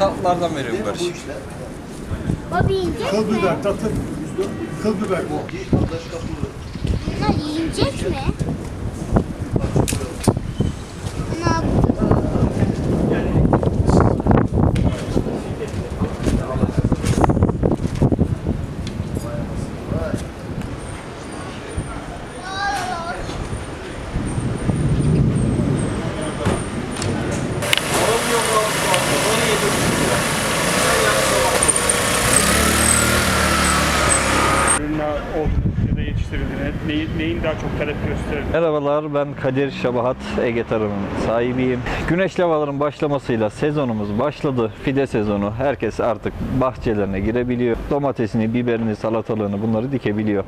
tatlılardan veriyorum Barış. Baba yiyecek Kıl mi? biber, tatlı. Kıl biber. Bunlar yiyecek mi? Ürünler oldu ya da yetiştirildiğine, neyi, neyin daha çok talep gösterildiğine Merhabalar ben Kadir Şabahat Ege Tarım'ın sahibiyim. Güneş lavaların başlamasıyla sezonumuz başladı. Fide sezonu. Herkes artık bahçelerine girebiliyor. Domatesini, biberini, salatalığını bunları dikebiliyor.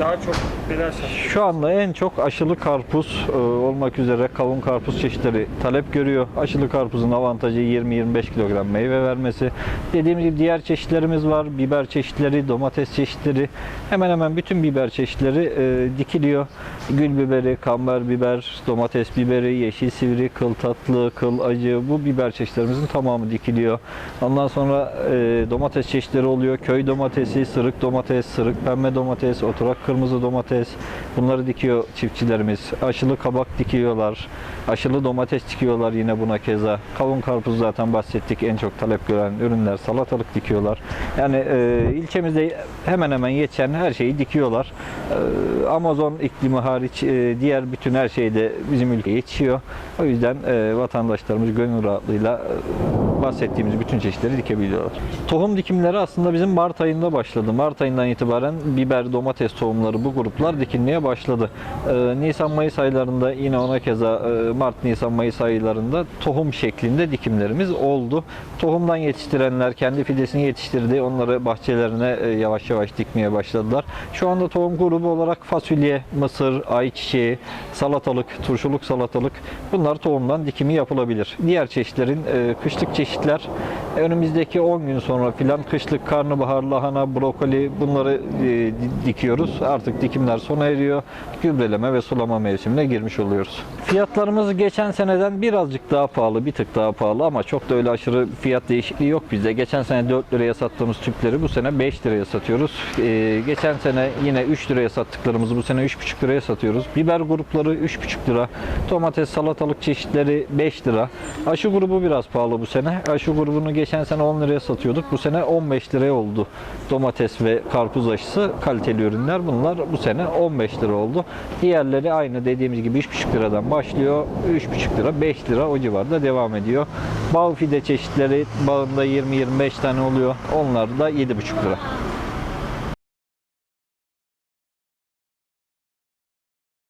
daha çok neler? Şu anda en çok aşılı karpuz e, olmak üzere kavun karpuz çeşitleri talep görüyor. Aşılı karpuzun avantajı 20-25 kilogram meyve vermesi. Dediğim gibi diğer çeşitlerimiz var. Biber çeşitleri, domates çeşitleri. Hemen hemen bütün biber çeşitleri e, dikiliyor. Gül biberi, kamber biber, domates biberi, yeşil sivri, kıl tatlı, kıl acı bu biber çeşitlerimizin tamamı dikiliyor. Ondan sonra e, domates çeşitleri oluyor. Köy domatesi, sırık domates, sırık pembe domates, oturak kırmızı domates. Bunları dikiyor çiftçilerimiz. Aşılı kabak dikiyorlar. Aşılı domates dikiyorlar yine buna keza. Kavun karpuz zaten bahsettik en çok talep gören ürünler. Salatalık dikiyorlar. Yani e, ilçemizde hemen hemen geçen her şeyi dikiyorlar. E, Amazon iklimi hariç e, diğer bütün her şey de bizim ülkeye yetişiyor. O yüzden e, vatandaşlarımız gönül rahatlığıyla bahsettiğimiz bütün çeşitleri dikebiliyorlar. Tohum dikimleri aslında bizim Mart ayında başladı. Mart ayından itibaren biber, domates tohumları bu gruplar dikilmeye başladı. E, Nisan-Mayıs aylarında yine ona keza e, Mart, Nisan, Mayıs aylarında tohum şeklinde dikimlerimiz oldu. Tohumdan yetiştirenler kendi fidesini yetiştirdi. Onları bahçelerine e, yavaş yavaş dikmeye başladılar. Şu anda tohum grubu olarak fasulye, mısır, ayçiçeği, salatalık, turşuluk salatalık bunlar tohumdan dikimi yapılabilir. Diğer çeşitlerin e, kışlık çeşitler önümüzdeki 10 gün sonra filan kışlık karnabahar, lahana, brokoli bunları e, di- dikiyoruz. Artık dikimler sona eriyor. Gübreleme ve sulama mevsimine girmiş oluyoruz. Fiyatlarımız geçen seneden birazcık daha pahalı, bir tık daha pahalı ama çok da öyle aşırı fiyat değişikliği yok bizde. Geçen sene 4 liraya sattığımız tüpleri bu sene 5 liraya satıyoruz. E, geçen sene yine 3 liraya sattıklarımızı bu sene 3,5 liraya satıyoruz. Biber grupları 3,5 lira. Domates, salatalık çeşitleri 5 lira. Aşı grubu biraz pahalı bu sene. Aşı grubunu geçen sene 10 liraya satıyorduk. Bu sene 15 liraya oldu. Domates ve karpuz aşısı kaliteli ürünler. Bunlar bu sene 15 lira oldu. Diğerleri aynı dediğimiz gibi 3,5 liradan başlıyor. 3,5 lira, 5 lira o civarda devam ediyor. Bağ fide çeşitleri bağında 20-25 tane oluyor. Onlar da 7,5 lira.